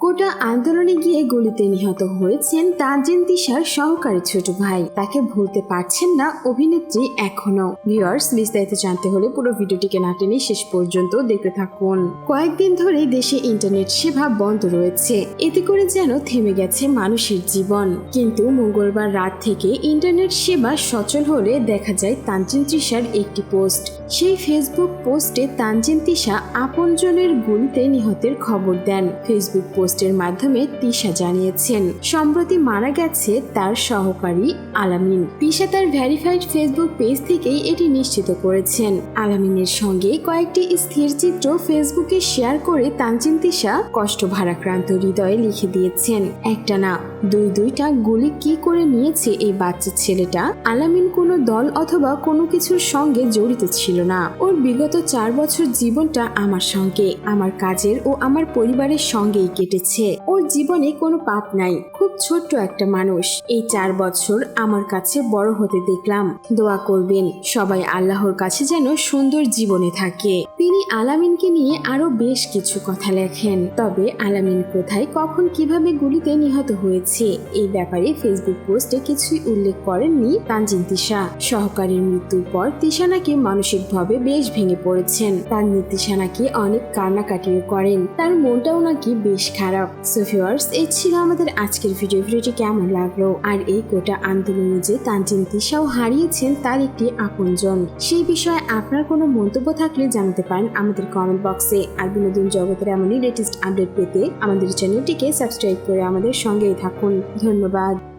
কোটা আন্দোলনে গিয়ে গুলিতে নিহত হয়েছেন তানজিন তিশার সহকারী ছোট ভাই। তাকে ভুলতে পারছেন না অভিনেত্রী এখনও। ভিউয়ার্স, বিস্তারিত জানতে হলে পুরো ভিডিওটিকে না টেনে শেষ পর্যন্ত দেখতে থাকুন। কয়েকদিন ধরে দেশে ইন্টারনেট সেবা বন্ধ রয়েছে। এতে করে যেন থেমে গেছে মানুষের জীবন। কিন্তু মঙ্গলবার রাত থেকে ইন্টারনেট সেবা সচল হলে দেখা যায় তানজিন তৃষার একটি পোস্ট। সেই ফেসবুক পোস্টে তানজিন তিশা আপনজনের গুলিতে নিহতের খবর দেন। ফেসবুক পোস্টের মাধ্যমে তিশা জানিয়েছেন, সম্প্রতি মারা গেছে তার সহকারী আলামিন। তিশা তার ভেরিফাইড ফেসবুক পেজ থেকেই এটি নিশ্চিত করেছেন। আলামিনের সঙ্গে কয়েকটি স্থির চিত্র ফেসবুকে শেয়ার করে তানজিন তিশা কষ্ট ভারাক্রান্ত হৃদয়ে লিখে দিয়েছেন, একটা না, দুই দুইটা গুলি কি করে নিয়েছে এই বাচ্চা ছেলেটা? আলামিন কোনো দল অথবা কোনো কিছুর সঙ্গে জড়িত ছিল না। ওর বিগত চার বছর জীবনটা আমার সঙ্গে, আমার কাজের ও আমার পরিবারের সঙ্গেই কেটেছে। ওর জীবনে কোনো পাপ নাই। খুব ছোট্ট একটা মানুষ। এই চার বছর আমার কাছে বড় হতে দেখলাম। দোয়া করবেন, সবাই আল্লাহর কাছে যেন সুন্দর জীবনে থাকে। তিনি আলামিনকে নিয়ে আরও বেশ কিছু কথা লেখেন। তবে আলামিন কোথায়, কখন, কীভাবে গুলিতে নিহত হয়েছে, এই ব্যাপারে ফেসবুক পোস্টে কিছুই উল্লেখ করেননি তানজিন তিশা। সহকারীর মৃত্যুর পর তিশা নাকি মানসিকভাবে বেশ ভেঙে পড়েছেন। তার নির্দেশা নাকি অনেক কান্নাকাটিও করেন। তার মনটাও নাকি বেশ খারাপ। সোফিওয়ার্স এই ছিল আমাদের আজকের ভিডিও। ভিডিওটি কেমন লাগল? আর এই গোটা আন্দোলনে যে তানজিন তিশাও হারিয়েছেন, তার একটি আপনজন। সেই বিষয়ে আপনার কোনো মন্তব্য থাকলে জানাতে পারেন আমাদের কমেন্ট বক্সে আর বিনোদন জগতের এমনই লেটেস্ট আপডেট পেতে আমাদের চ্যানেলটিকে সাবস্ক্রাইব করে আমাদের সঙ্গেই থাকুন। ধন্যবাদ।